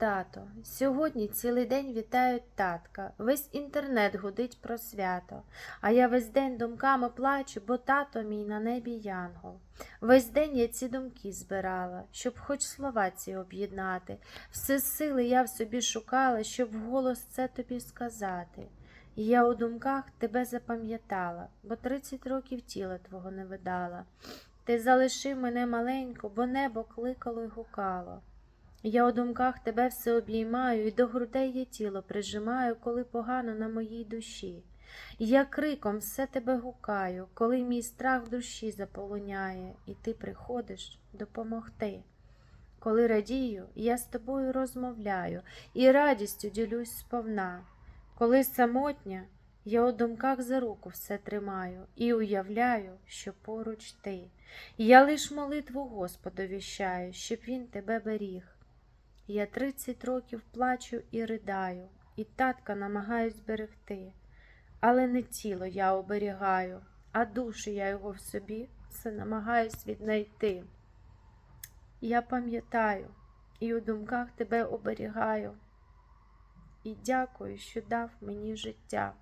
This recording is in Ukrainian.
Тато, сьогодні цілий день вітають татка, весь інтернет гудить про свято, а я весь день думками плачу, бо тато мій на небі янгол. Весь день я ці думки збирала, щоб хоч слова ці об'єднати. Все сили я в собі шукала, щоб вголос це тобі сказати. І я у думках тебе запам'ятала, бо тридцять років тіла твого не видала. Ти залишив мене маленько, бо небо кликало й гукало. Я у думках тебе все обіймаю, і до грудей я тіло прижимаю, коли погано на моїй душі. Я криком все тебе гукаю, коли мій страх в душі заполоняє, і ти приходиш допомогти. Коли радію, я з тобою розмовляю і радістю ділюсь сповна. Коли самотня, я у думках за руку все тримаю і уявляю, що поруч ти. Я лиш молитву Господу віщаю, щоб він тебе беріг. Я тридцять років плачу і ридаю, і татка намагаюсь берегти, але не тіло я оберігаю, а душу я його в собі все намагаюсь віднайти. Я пам'ятаю і у думках тебе оберігаю, і дякую, що дав мені життя.